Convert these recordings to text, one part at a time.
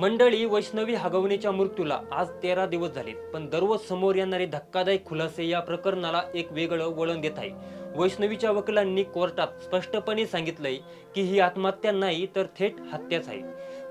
मंडळी वैष्णवी हगवणीच्या मृत्यूला आज तेरा दिवस झालेत पण दररोज समोर येणारे धक्कादायक खुलासे या प्रकरणाला एक वेगळं वळण देत आहे. वैष्णवीच्या वकिलांनी कोर्टात स्पष्टपणे सांगितलंय की ही आत्महत्या नाही तर थेट हत्याच आहे.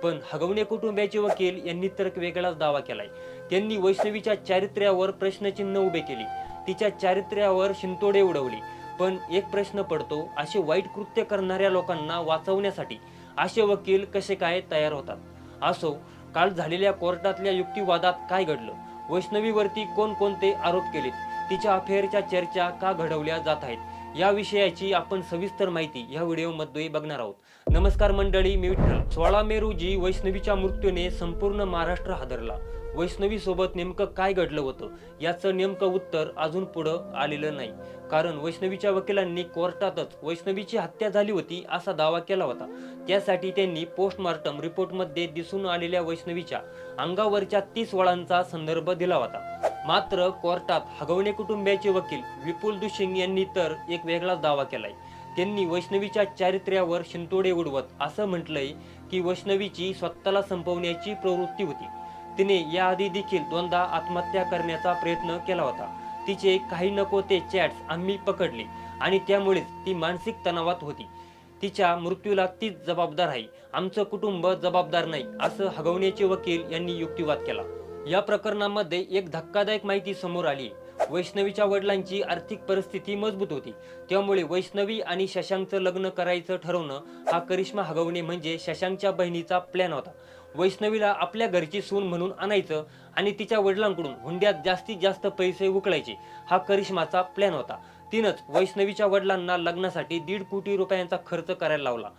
पण हगवणे कुटुंबियाचे वकील यांनी तर एक वेगळाच दावा केलाय. त्यांनी वैष्णवीच्या चारित्र्यावर प्रश्नचिन्ह उभे केली. तिच्या चारित्र्यावर शिंतोडे उडवली. पण एक प्रश्न पडतो असे वाईट कृत्य करणाऱ्या लोकांना वाचवण्यासाठी असे वकील कसे काय तयार होतात? असो काल झालेल्या कोर्टातल्या युक्तिवादात काय घडलं? वैष्णवीवरती कोणकोणते आरोप केलेत? तिच्या अफेअरच्या चर्चा का घडवल्या जात आहेत? या विषयाची आपण सविस्तर माहिती या व्हिडिओमध्ये बघणार आहोत. नमस्कार मंडळी मी विठ्ठल. सोळा मे रोजी वैष्णवीच्या मृत्यूने संपूर्ण महाराष्ट्र हादरला. वैष्णवी सोबत नेमकं काय घडलं होतं? याचं नेमकं उत्तर अजून पुढं आलेलं नाही. कारण वैष्णवीच्या वकिलांनी कोर्टातच वैष्णवीची हत्या झाली होती असा दावा केला होता. त्यासाठी त्यांनी पोस्टमार्टम रिपोर्टमध्ये दिसून आलेल्या वैष्णवीच्या अंगावरच्या तीस वळांचा संदर्भ दिला होता. मात्र कोर्टात हगवणे कुटुंबियाचे वकील विपुल दुशिंग यांनी तर एक वेगळाच दावा केलाय. त्यांनी वैष्णवीच्या चारित्र्यावर शिंतोडे उडवत असं म्हटलंय की वैष्णवीची स्वतःला संपवण्याची प्रवृत्ती होती. तिने याआधी देखील दोनदा आत्महत्या करण्याचा प्रयत्न केला होता. तिचे काही नको ते चॅट्स आम्ही पकडले आणि त्यामुळेच ती मानसिक तणावात होती. तिच्या मृत्यूला तीच जबाबदार आहे. आमचं कुटुंब जबाबदार नाही असं हगवण्याचे वकील यांनी युक्तिवाद केला. या प्रकरणामध्ये एक धक्कादायक माहिती समोर आली. वैष्णवीच्या वडिलांची आर्थिक परिस्थिती मजबूत होती. त्यामुळे वैष्णवी आणि शशांकचं लग्न करायचं ठरवणं हा करिश्मा हगवणे म्हणजे शशांकच्या बहिणीचा प्लॅन होता. वैष्णवीला आपल्या घरची सून म्हणून आणायचं आणि तिच्या वडिलांकडून हुंड्यात जास्तीत जास्त पैसे उकळायचे हा करिश्माचा प्लॅन होता. तिनंच वैष्णवीच्या वडिलांना लग्नासाठी दीड कोटी रुपयांचा खर्च करायला लावला.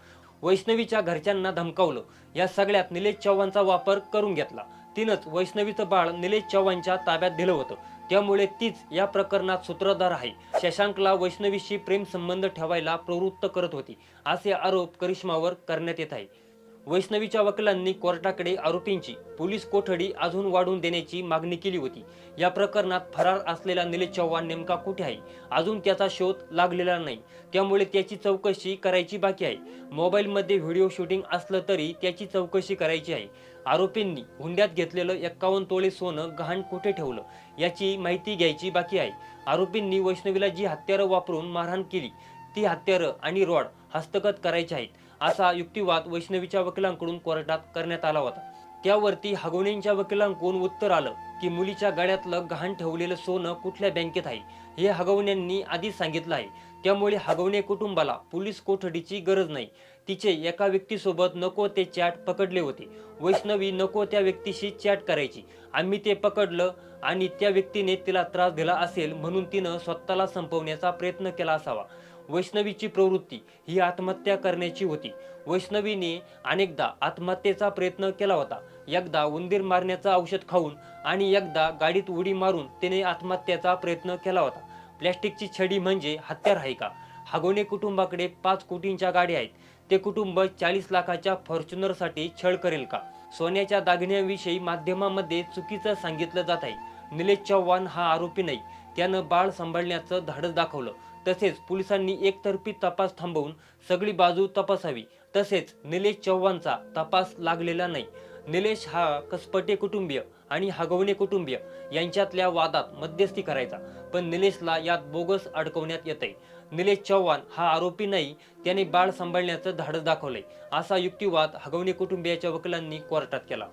वैष्णवीच्या घरच्यांना धमकावलं. या सगळ्यात निलेश चव्हाणचा वापर करून घेतला. तिनंच वैष्णवीचं बाळ निलेश चव्हाणच्या ताब्यात दिलं होतं. त्यामुळे तीच या प्रकरणात सूत्रधार आहे. शशांकला वैष्णवीशी प्रेम संबंध ठेवायला प्रवृत्त करत होती. असे आरोप करिश्मावर करण्यात येत आहे. वैष्णवीच्या वकिलांनी कोर्टाकडे आरोपींची पोलीस कोठडी अजून वाढवून देण्याची मागणी केली होती. या प्रकरणात फरार असलेला निलेश चव्हाण नेमका कुठे आहे? अजून त्याचा शोध लागलेला नाही. त्यामुळे त्याची चौकशी करायची बाकी आहे. मोबाईलमध्ये व्हिडिओ शूटिंग असलं तरी त्याची चौकशी करायची आहे. आरोपींनी हुंड्यात घेतलेलं एक्कावन्न तोळे सोनं गहाण कुठे ठेवलं? याची माहिती घ्यायची बाकी आहे. आरोपींनी वैष्णवीला जी हत्यारं वापरून मारहाण केली ती हत्यारं आणि रॉड हस्तगत करायचे आहेत. असा युक्तिवाद वैष्णवीच्या वकिलांकडून कोर्टात करण्यात आला होता. त्यावरती हगवणींच्या वकिलांकडून उत्तर आलं की मुलीच्या गाड्यातलं गहाण ठेवलेलं सोनं कुठल्या बँकेत आहे? हे हगवण्यांनी आधीच सांगितलं आहे. त्यामुळे हगवणे कुटुंबाला पोलीस कोठडीची गरज नाही. तिचे एका व्यक्तीसोबत नको ते चॅट पकडले होते. वैष्णवी नको त्या व्यक्तीशी चॅट करायची. आम्ही ते पकडलं आणि त्या व्यक्तीने तिला त्रास दिला असेल म्हणून तिनं स्वतःला संपवण्याचा प्रयत्न केला असावा. वैष्णवीची प्रवृत्ती ही आत्महत्या करण्याची होती. वैष्णवीने अनेकदा आत्महत्येचा प्रयत्न केला होता. एकदा उंदीर मारण्याचं औषध खाऊन आणि एकदा गाडीत उडी मारून तिने आत्महत्याचा प्रयत्न केला होता. प्लॅस्टिकची छडी म्हणजे हत्यार आहे का? हागोणे कुटुंबाकडे पाच कोटींच्या गाड्या आहेत. ते कुटुंब चाळीस लाखाच्या फॉर्च्युनरसाठी छळ करेल का? सोन्याच्या दागिन्यांविषयी माध्यमामध्ये चुकीचं सांगितलं जात आहे. निलेश चव्हाण हा आरोपी नाही. त्यानं बाळ सांभाळण्याचं धाडस दाखवलं. तसेच पोलिसांनी एकतर्फी तपास थांबवून सगळी बाजू तपासावी. तसेच निलेश चव्हाणचा तपास लागलेला नाही. निलेश हा कसपटे कुटुंबीय आणि हगवणे कुटुंबीय यांच्यातल्या वादात मध्यस्थी करायचा. पण निलेशला यात बोगस अडकवण्यात येतंय. निलेश चव्हाण हा आरोपी नाही त्याने बाळ सांभाळण्याचं धाडस दाखवलंय असा युक्तिवाद हगवणे कुटुंबियाच्या वकिलांनी कोर्टात केला.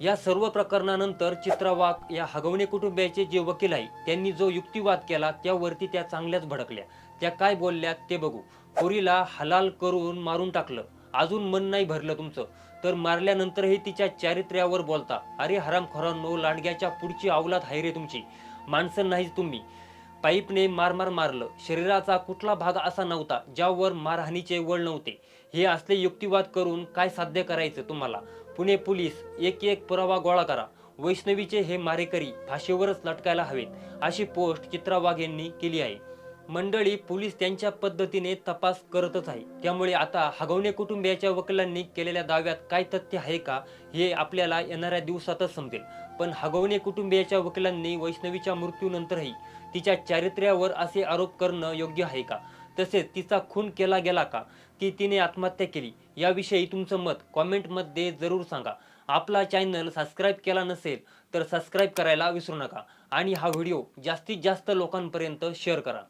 या सर्व प्रकरणानंतर चित्रा वाघ या हगवणे कुटुंबियाचे जे वकील आहे त्यांनी जो युक्तिवाद केला त्यावरती त्या चांगल्याच भडकल्या. त्या काय बोलल्या ते बघू. पोरीला हलाल करून मारून टाकलं. अजून मन नाही भरलं तुमचं. तर मारल्यानंतरही तिच्या चारित्र्यावर बोलता. अरे हरामखोरांनो लांडग्याच्या पुढची अवलाद हाय रे तुमची. माणसं नाहीच तुम्ही. पाईपने मार मार मारलं. शरीराचा कुठला भाग असा नव्हता ज्यावर मारहाणीचे वळ नव्हते. हे असले युक्तिवाद करून काय साध्य करायचं तुम्हाला? पुणे पोलीस एक एक पुरावा गोळा करा. वैष्णवीचे हे मारेकरी भाषेवरच लटकायला हवेत अशी पोस्ट चित्रा वाघ यांनी केली आहे. मंडळी पोलीस त्यांच्या पद्धतीने तपास करतच आहे. त्यामुळे आता हगवणे कुटुंबियाच्या वकिलांनी केलेल्या दाव्यात काय तथ्य आहे का हे आपल्याला येणाऱ्या दिवसातच समजेल. पण हगवणे कुटुंबियाच्या वकिलांनी वैष्णवीच्या मृत्यूनंतरही तिच्या चारित्र्यावर असे आरोप करणं योग्य आहे का? तसेच तिचा खून केला गेला का? की तिने आत्महत्या केली? याविषयी तुमचं मत कॉमेंटमध्ये जरूर सांगा. आपला चॅनल सबस्क्राईब केला नसेल तर सबस्क्राईब करायला विसरू नका. आणि हा व्हिडिओ जास्तीत जास्त लोकांपर्यंत शेअर करा.